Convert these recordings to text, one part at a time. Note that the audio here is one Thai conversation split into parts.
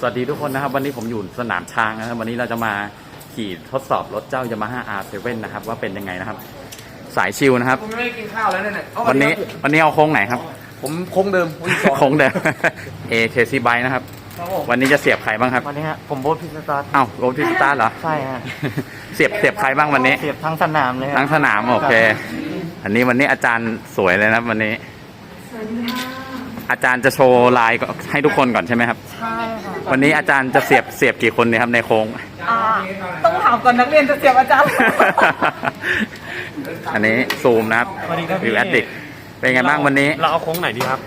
สวัสดีทุกคนนะครับ วันนี้ผมอยู่สนามช้างนะครับ วันนี้เราจะมาขี่ทดสอบรถเจ้ายามาฮ่า R7 นะครับ ว่าเป็นยังไงนะครับ สายชิลนะครับ ผมไม่ได้กินข้าวแล้วเนี่ยเอาวันนี้วันนี้เอาโค้งไหนครับผมโค้งเดิมวันที่สองโค้งเดิม AKC Bike นะครับ ครับผมวันนี้จะเสียบใครบ้างครับวันนี้ฮะผมโบ๊ทพิสตาร์ทเอ้าโรถพิสตาร์เหรอ ใช่ฮะเสียบเสียบใครบ้างวันนี้ เสียบทั้งสนามเลยฮะทั้งสนามโอเค อันนี้วันนี้อาจารย์สวยเลยนะครับวันนี้ อาจารย์จะโชว์ลายก็ให้ทุกคนก่อนใช่ไหมครับ ใช่ค่ะ วันนี้อาจารย์จะเสียบเสียบกี่คนเนี่ยครับในโค้ง อ่าต้องถามก่อนนักเรียนจะเสียบอาจารย์ อันนี้ซูมนะครับสวัสดีครับพี่ วิวแอดดิกเป็นไงบ้างวันนี้ เราเอาโค้งไหนดีครับ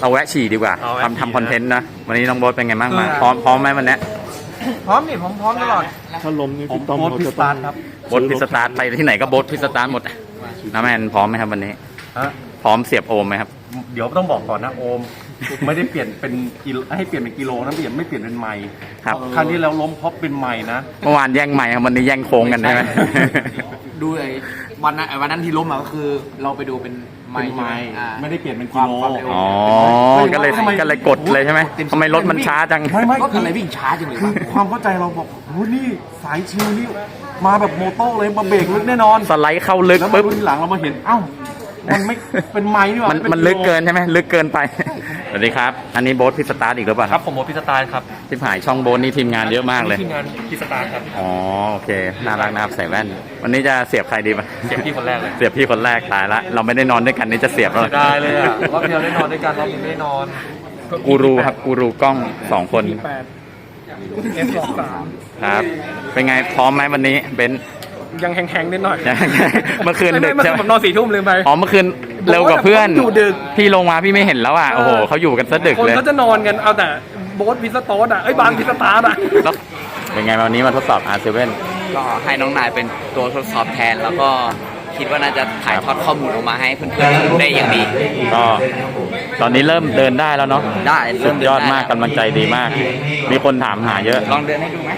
เราแวะฉี่ดีกว่าเอาแวะฉี่ ทำทำคอนเทนต์นะ วันนี้น้องโบ๊ทเป็นไงบ้างมาพร้อมพร้อมไหมวันเนี้ยพร้อมนี่ผมพร้อมตลอดถ้าลมนี่ผมพี่ต้อมโค้ชเขาพิจะสต้อตางร์ทครับโบ๊ทพิสตาร์ทไปที่ไหนก็โบ๊ทพิสตาร์ทหมดน้าแมนพร้อมไหมครับวันนี้ ฮะพร้อมเสียบโอมไหมครับ เดี๋ยวต้องบอกก่อนนะโอม ไม่ได้เปลี่ยนเป็นกิโลให้เปลี่ยนเป็นกิโลนะเปลี่ยนไม่เปลี่ยนเป็นไมล์ครับ ครั้งที่แล้วล้มเพราะเป็นไมล์นะ เมื่อวานแย่งใหม่ครับวันนี้แย่งโค้งกันใช่ไหม ดูไอ้วันนั้นไอ้วันนั้นที่ล้มอะก็คือเราไปดูเป็นไม้เป็นไมล์อ่า ไม่ได้เปลี่ยนเป็นคกิวามโล ความเร็ว อ๋อ ก็เลยทำไมก็เลยกดเลยใช่ไหมทำไมรถมันช้าจัง ไม่ไม่ก็คืออะไรวิ่งช้าจังเลยคือวะความเข้าใจเราบอกโหนี่สายชิลนี่มาแบบโมโต้เลยมาเบรกลึกแน่นอน สไลด์เข้าลึกแล้วมาปุ๊บ ดูทีหลังเรามาเห็น เอ้า มันไม่เป็นไมล์นี่หว่ามันป็มันลึกเกินใช่ไหมลึกเกินไปส วัสดีครับ อันนี้โบ๊ทพิสตาร์ทอีกหรือเปล่าคครัรับบผมโบ๊ทพิสตาร์ครับที่ผ่ายช่องโบ๊ทนี่ทีมงานเยอะมากเลย ทีมงานพิสตาร์ครับอ๋อโอเค น่ารักนะครับใส่แว่น วันนี้จะเสียบใครดีปะเสียบพี่คนแรกเลยเสียบพี่คนแรกตายละเราไม่ได้นอนด้วยกันนี่จะเสียบแล้วเสียดายเลยอะรอบเดียวได้นอนด้วยกันรอบนี้ไม่ได้นอนกูรูครับกูรูกล้องสองคนเอฟสองสามครับ เป็นไงพร้อมไหมวันนี้เบนซ์ ยังแห้งๆนิดหน่อยเมื่อคืนดึกเมื่อใช่คืนไหมผมนอนสี่ทุ่มลืมไปอ๋อเมื่อคืน เร็วกว่าเพื่อน อยู่ดึก พี่ลงมาพี่ไม่เห็นแล้วอะโอ้โหเขาอยู่กันซะดึกคนเลย เขาจะนอนกันเอาแต่โบ๊ทพิสตอร์อะไอ้ยบางพิสตาร์อะ แล้วเป็นไงวันนี้มาทดสอบ R7 ก็ให้น้องนายเป็นตัวทดสอบแทน แล้วก็คิดว่าน่าจะถ่ายทอดข้อมูลออกมาให้เพื่อนๆได้อย่างดี ก็ตอนนี้เริ่มเดินได้แล้วเนาะได้สุดยอดมากกำลังใจดีมาก มีคนถามหาเยอะ ลองเดินให้ดูไหม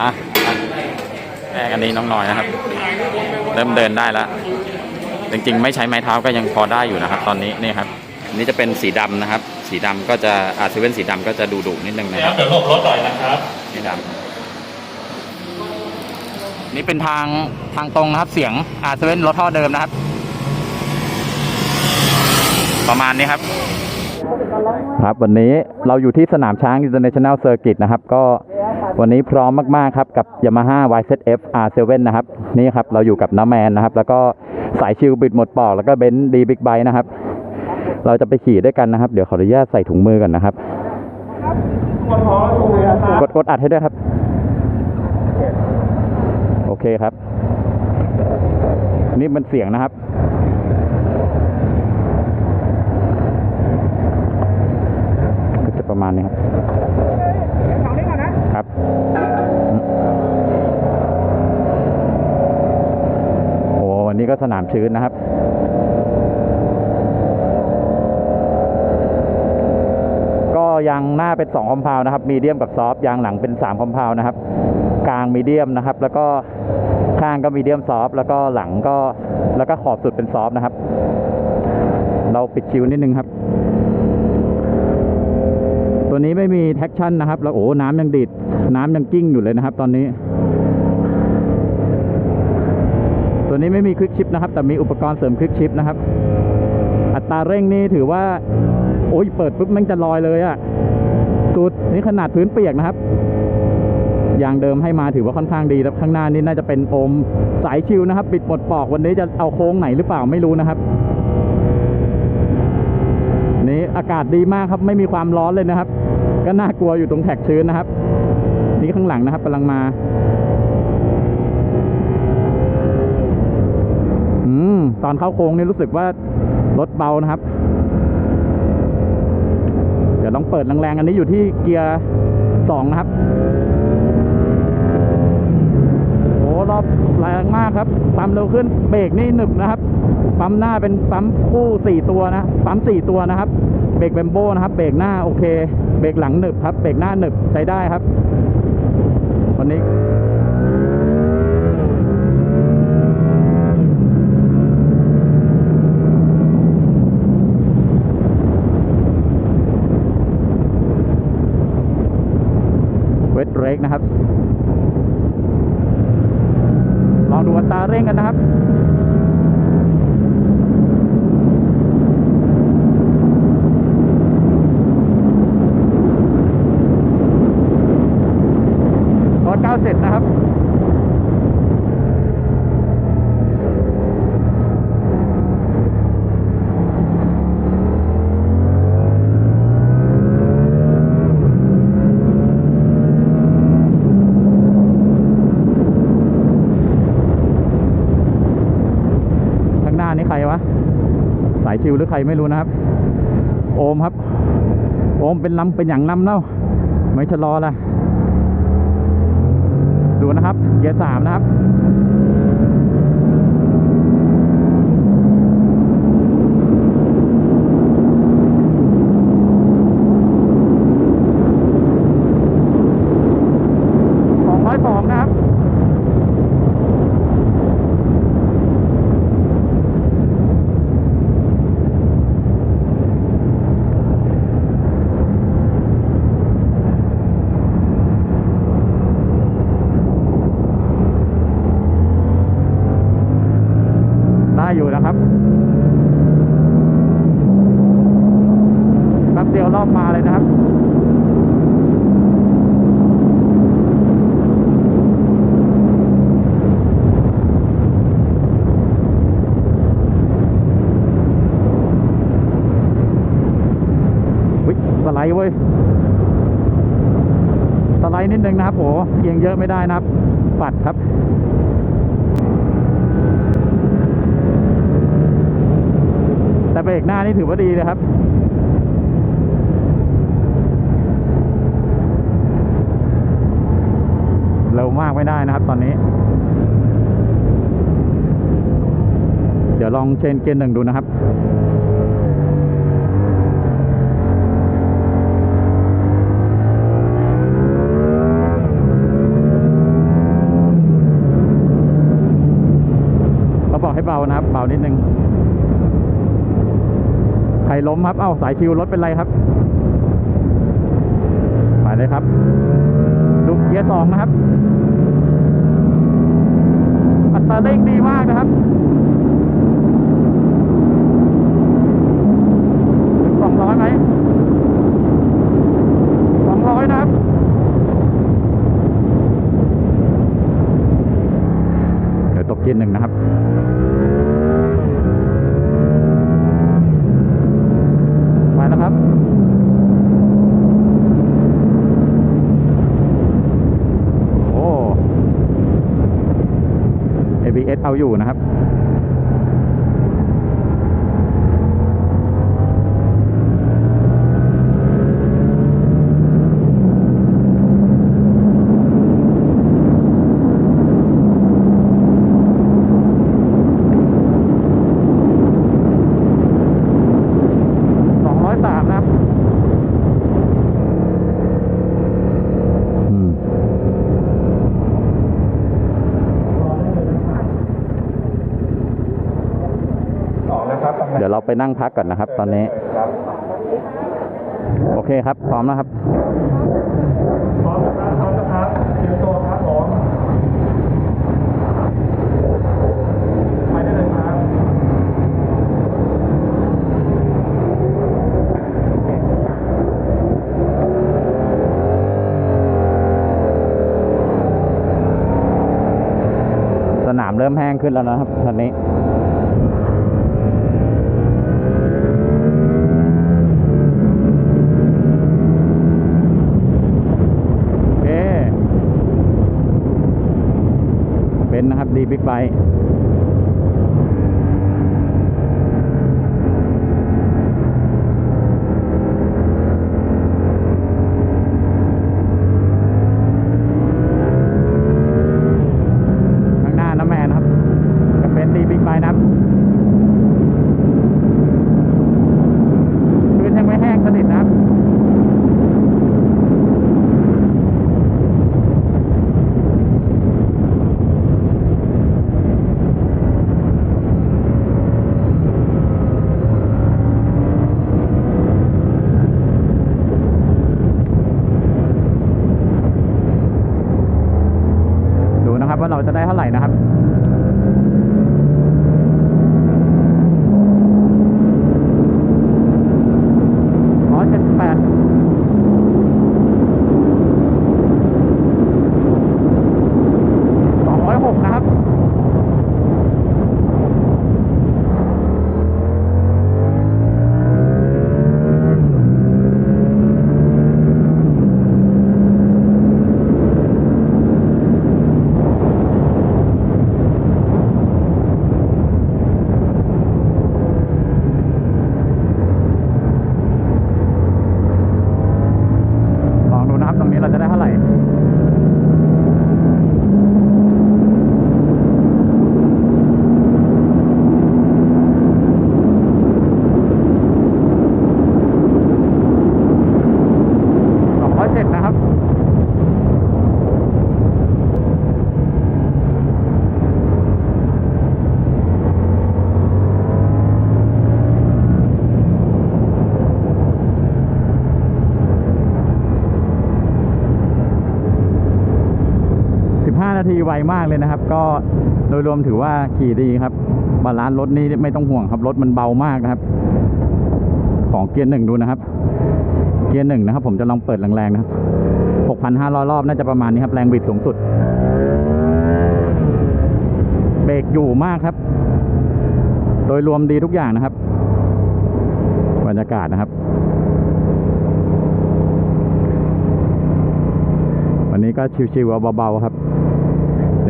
อะอะแรกอันนี้น้องน้อยนะครับ เริ่มเดินได้แล้ว จริงๆ ไม่ใช้ไม้เท้าก็ยังพอได้อยู่นะครับ ตอนนี้นี่ครับอันนี้จะเป็นสีดำนะครับ สีดำก็จะอาร์เซเว่นสีดำก็จะดูดุนิดนึงนะครับเดี๋ยวหลบรถหน่อยนะครับสีดำนี่เป็นทางทางตรงนะครับเสียงอาร์เซเว่นรถท่อเดิมนะครับ ประมาณนี้ครับ ครับวันนี้เราอยู่ที่สนามช้าง International Circuit นะครับ ก็ วันนี้พร้อมมาก ๆ ครับ กับ Yamaha YZF R7 นะครับ นี่ครับ เราอยู่กับน้าแมนนะครับ แล้วก็สายชิลบิดหมดปอก แล้วก็เบนซ์ดีบิ๊กไบนะครับ เราจะไปขี่ด้วยกันนะครับ เดี๋ยวขออนุญาตใส่ถุงมือก่อนนะครับ กดกดอัดให้ด้วยครับ โอเคครับ นี่มันเสียงนะครับก็จะประมาณนี้ครับ ก็สนามชื้นนะครับก็ยางหน้าเป็น2คอมเพลนะครับมีเดียมกับซอฟต์ยางหลังเป็น3คอมเพลนะครับ กลางมีเดียมนะครับ แล้วก็ข้างก็มีเดียมซอฟต์แล้วก็หลังก็แล้วก็ขอบสุดเป็นซอฟต์นะครับ เราปิดชิวนิดนึงครับ ตัวนี้ไม่มีแท็กชั่นนะครับ แล้วโอ้น้ำยังดีดน้ำยังกิ้งอยู่เลยนะครับ ตอนนี้ ตัวนี้ไม่มีคลิกชิปนะครับ แต่มีอุปกรณ์เสริมคลิกชิปนะครับ อัตราเร่งนี่ถือว่า โอ้ยเปิดปุ๊บมันจะลอยเลยอะสุดนี่ขนาดพื้นเปียกนะครับยางเดิมให้มาถือว่าค่อนข้างดีแล้วข้างหน้านี่น่าจะเป็นโอมสายชิวนะครับ ปิดปลดปอกวันนี้จะเอาโค้งไหนหรือเปล่าไม่รู้นะครับ นี่อากาศดีมากครับ ไม่มีความร้อนเลยนะครับ ก็น่ากลัวอยู่ตรงแท็กชื้นนะครับ นี่ข้างหลังนะครับกำลังมา ตอนเข้าโค้งนี่รู้สึกว่ารถเบานะครับ เดี๋ยวลองเปิดแรงๆอันนี้อยู่ที่เกียร์สองนะครับโอ้รอบแรงมากครับปั๊มเร็วขึ้นเบรกนี่หนึบนะครับปั๊มหน้าเป็นปั๊มคู่สี่ตัวนะปั๊มสี่ตัวนะครับเบรกเบมโบนะครับ เบรกหน้าโอเค เบรกหลังหนึบครับ เบรกหน้าหนึบใช้ได้ครับ วันนี้ ล็ กนะครับ ลองดูอัตราเร่งกันนะครับรถ90นะครับายชิวหรือใครไม่รู้นะครับ โอมครับ โอมเป็นลำเป็นอย่างลำเล่าไม่ชะลอละดูนะครับ เกียร์สามนะครับ สองร้อยสองนะครับ ได้อยู่นะ ครับแป๊บเดียวรอบมาเลยนะครับวิสไลด์เว้ย สไลด์นิดนึงนะครับโหเอียงเยอะไม่ได้นะครับ ปัดครับ แต่ เบรกหน้านี่ถือว่าดีนะครับเร็วมากไม่ได้นะครับตอนนี้ เดี๋ยวลองเชนเกียร์หนึ่งดูนะครับเขาบอกให้เบานะครับ เบานิดนึง รล้มครับ เอ้าสายชิวรถเป็นไรครับไปเลยครับ ดูเกียร์สองนะครับ อัตราเร่งดีมากนะครับถึงสองร้อยไหมสองร้อยนะครับเดี๋ยวตบเกียร์หนึ่งนะครับ ไปแล้วครับ โอ้ เอาอยู่นะครับ สองร้อยสามนะครับ อืม เดี๋ยวเราไปนั่งพักก่อนนะครับ ตอนนี้ โอเคครับ พร้อมแล้วครับพร้อมนะครับพร้อมนะครับเตรียมตัวครับผมไปได้เลยครับสนามเริ่มแห้งขึ้นแล้วนะครับตอนนี้ โอเค เป็ นะครับดีบิ๊กไบค์ข้างหน้าน้ำแมนนะครับจะเป็นดีบิ๊กไบค์นะครับพื้นยังไม่แห้งสนิทนะครับ โว่าเราจะ ได้เท่าไหร่นะครับ ร้อยเจ็ดสิบแปดสองร้อยหกนะครับ ลองดูนะครับ ตรงนี้เราจะได้เท่าไหร่ สองร้อยเจ็ดนะครับ 15 นาที ไวมากเลยนะครับ ก็โดยรวมถือว่าขี่ดีครับ บาลานซ์รถนี่ไม่ต้องห่วงครับ รถมันเบามากนะครับ ของเกียร์หนึ่งดูนะครับ เกียร์หนึ่งนะครับ ผมจะลองเปิดแรงๆนะครับ 6,500 รอบน่าจะประมาณนี้ครับ แรงบิดสูงสุด เบรกอยู่มากครับ โดยรวมดีทุกอย่างนะครับ บรรยากาศนะครับวันนี้ก็ชิวๆเบาๆครับ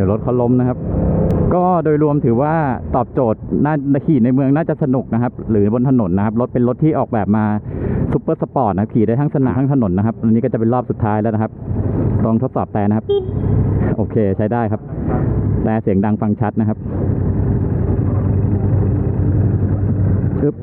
ดี๋ยวรถเขาล้มนะครับ ก็โดยรวมถือว่าตอบโจทย์น่าขี่ในเมืองน่าจะสนุกนะครับ หรือบนถนนนะครับ รถเป็นรถที่ออกแบบมาซุปเปอร์สปอร์ตนะขี่ได้ทั้งสนามทั้งถนนนะครับอันนี้ก็จะเป็นรอบสุดท้ายแล้วนะครับลองทดสอบแต่นะครับ โอเคใช้ได้ครับ แต่เสียงดังฟังชัดนะครับปึ๊บ